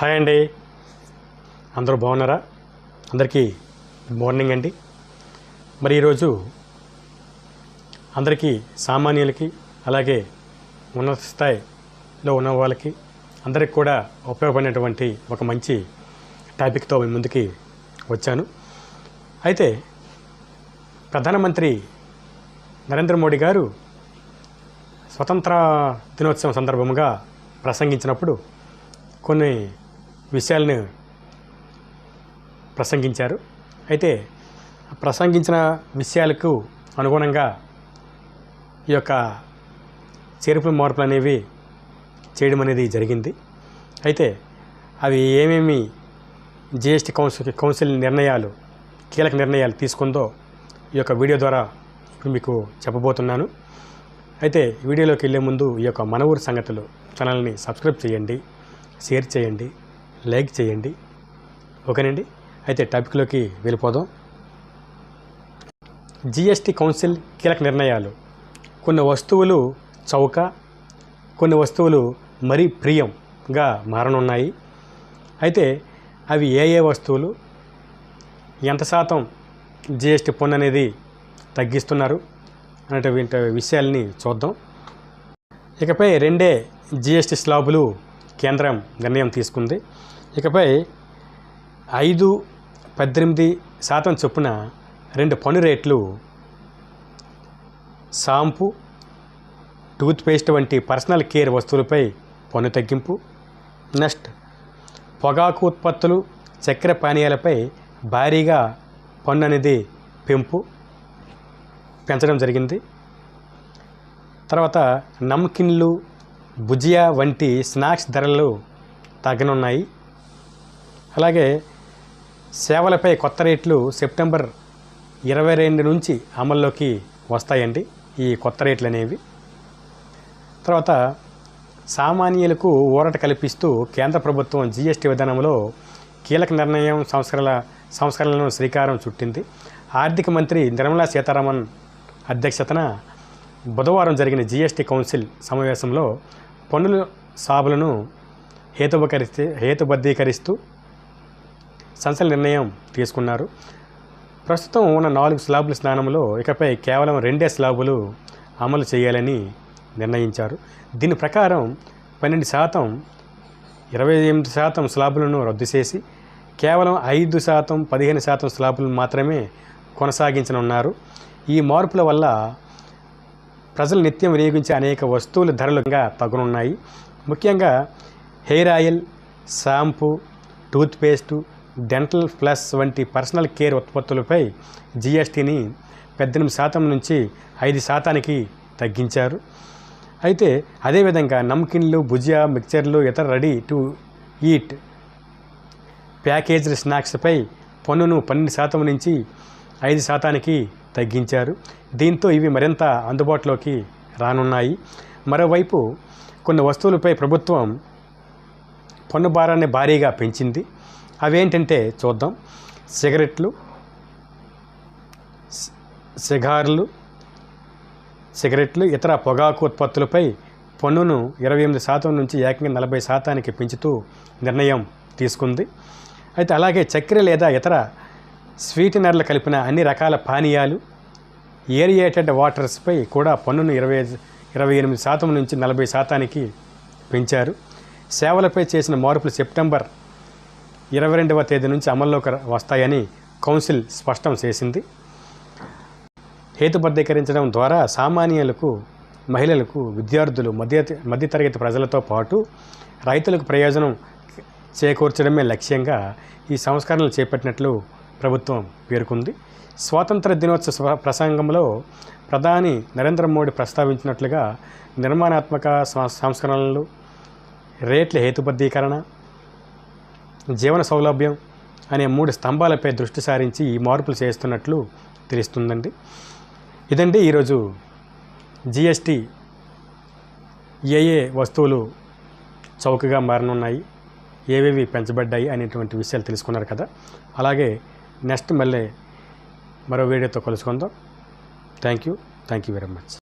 Hi అండి. అందరూ బాగున్నారా? అందరికీ గుడ్ మార్నింగ్ అండి. మరి ఈరోజు అందరికీ సామాన్యులకి అలాగే ఉన్నత స్థాయిలో ఉన్న వాళ్ళకి అందరికి కూడా ఉపయోగపడినటువంటి ఒక మంచి టాపిక్తో మీ ముందుకి వచ్చాను. అయితే ప్రధానమంత్రి నరేంద్ర మోడీ గారు స్వతంత్ర దినోత్సవం సందర్భంగా ప్రసంగించినప్పుడు కొన్ని విషయాలను ప్రసంగించారు. అయితే ప్రసంగించిన విషయాలకు అనుగుణంగా ఈ యొక్క చేర్పుల మార్పులు అనేవి చేయడం అనేది జరిగింది. అయితే అవి ఏమేమి జిఎస్టీ కౌన్సిల్ కౌన్సిల్ నిర్ణయాలు కీలక నిర్ణయాలు తీసుకుందో ఈ యొక్క వీడియో ద్వారా ఇప్పుడు మీకు చెప్పబోతున్నాను. అయితే వీడియోలోకి వెళ్ళే ముందు ఈ యొక్క మన ఊరు సంగతులు ఛానల్ని సబ్స్క్రైబ్ చేయండి షేర్ చేయండి. లైక్ చేయండి. ఓకేనండి? అయితే టాపిక్లోకి వెళ్ళిపోదాం. జిఎస్టీ కౌన్సిల్ కీలక నిర్ణయాలు. కొన్ని వస్తువులు చౌక కొన్ని వస్తువులు మరీ ప్రియంగా మారనున్నాయి. అయితే అవి ఏ ఏ వస్తువులు? ఎంత శాతం జిఎస్టీ పన్ను అనేది తగ్గిస్తున్నారు? అనేటువంటి విషయాల్ని చూద్దాం. ఇకపై రెండే జిఎస్టీ స్లాబులు కేంద్రం నిర్ణయం తీసుకుంది. ఇకపై ఐదు పద్దెనిమిది శాతం చొప్పున రెండు పన్ను రేట్లు షాంపూ టూత్పేస్ట్ వంటి పర్సనల్ కేర్ వస్తువులపై పన్ను తగ్గింపు నెక్స్ట్ పొగాకు ఉత్పత్తులు చక్కెర పానీయాలపై భారీగా పన్ను అనేది పెంపు పెంచడం జరిగింది. తర్వాత నమ్కిన్లు భుజియా వంటి స్నాక్స్ ధరలు తగ్గనున్నాయి. అలాగే సేవలపై కొత్త రేట్లు సెప్టెంబర్ ఇరవై రెండు నుంచి అమల్లోకి వస్తాయండి ఈ కొత్త రేట్లు అనేవి. తర్వాత సామాన్యులకు ఊరట కల్పిస్తూ కేంద్ర ప్రభుత్వం జీఎస్టీ విధానంలో కీలక నిర్ణయం సంస్కరణల సంస్కరణలను శ్రీకారం చుట్టింది. ఆర్థిక మంత్రి నిర్మలా సీతారామన్ అధ్యక్షతన బుధవారం జరిగిన జీఎస్టీ కౌన్సిల్ సమావేశంలో పన్నుల సాబులను హేతుబకరిస్తే హేతుబద్ధీకరిస్తూ సంచలన నిర్ణయం తీసుకున్నారు. ప్రస్తుతం ఉన్న నాలుగు స్లాబుల స్థానంలో ఇకపై కేవలం రెండే స్లాబులు అమలు చేయాలని నిర్ణయించారు. దీని ప్రకారం పన్నెండు శాతం ఇరవై ఎనిమిది శాతం స్లాబులను రద్దు చేసి కేవలం ఐదు శాతం పదిహేను శాతం స్లాబులను మాత్రమే కొనసాగించనున్నారు. ఈ మార్పుల వల్ల ప్రజలు నిత్యం వినియోగించే అనేక వస్తువుల ధరలుగా తగునున్నాయి ముఖ్యంగా hair oil shampoo toothpaste dental plus వంటి పర్సనల్ కేర్ ఉత్పత్తులపై జిఎస్టీని పద్దెనిమిది శాతం నుంచి ఐదు శాతానికి తగ్గించారు. అయితే అదేవిధంగా నమ్కిన్లు భుజియా మిక్చర్లు ఇతర రెడీ టు ఈట్ ప్యాకేజ్డ్ స్నాక్స్పై పన్నును పన్నెండు శాతం నుంచి ఐదు శాతానికి తగ్గించారు. దీంతో ఇవి మరింత అందుబాటులోకి రానున్నాయి. మరోవైపు కొన్ని వస్తువులపై ప్రభుత్వం పన్ను భారాన్ని భారీగా పెంచింది. అవేంటంటే చూద్దాం. సిగరెట్లు సిగార్లు సిగరెట్లు ఇతర పొగాకు ఉత్పత్తులపై పన్నును ఇరవై ఎనిమిది శాతం నుంచి ఏకంగా నలభై శాతానికి పెంచుతూ నిర్ణయం తీసుకుంది. అయితే అలాగే చక్కెర లేదా ఇతర స్వీటనర్లు కలిపిన అన్ని రకాల పానీయాలు ఏరియేటెడ్ వాటర్స్పై కూడా పన్నును ఇరవై ఇరవై ఎనిమిది శాతం నుంచి నలభై శాతానికి పెంచారు. సేవలపై చేసిన మార్పులు సెప్టెంబర్ ఇరవై రెండవ తేదీ నుంచి అమల్లోకి వస్తాయని కౌన్సిల్ స్పష్టం చేసింది. హేతుబద్ధీకరించడం ద్వారా సామాన్యులకు మహిళలకు విద్యార్థులు మధ్య మధ్యతరగతి ప్రజలతో పాటు రైతులకు ప్రయోజనం చేకూర్చడమే లక్ష్యంగా ఈ సంస్కరణలు చేపట్టినట్లు ప్రభుత్వం పేర్కొంది. స్వాతంత్ర దినోత్సవ ప్రసంగంలో ప్రధాని నరేంద్ర మోడీ ప్రస్తావించినట్లుగా నిర్మాణాత్మక సంస్కరణలు రేట్ల హేతుబద్ధీకరణ జీవన సౌలభ్యం అనే మూడు స్తంభాలపై దృష్టి సారించి ఈ మార్పులు చేస్తున్నట్లు తెలుస్తుందండి. ఇదండి ఈరోజు జిఎస్టి ఏ ఏ వస్తువులు చౌకగా మారనున్నాయి ఏవేవి పెంచబడ్డాయి అనేటువంటి విషయాలు తెలుసుకున్నారు కదా. అలాగే నెక్స్ట్ మళ్ళీ మరో వీడియోతో కలుసుకుందాం. Thank you thank you very much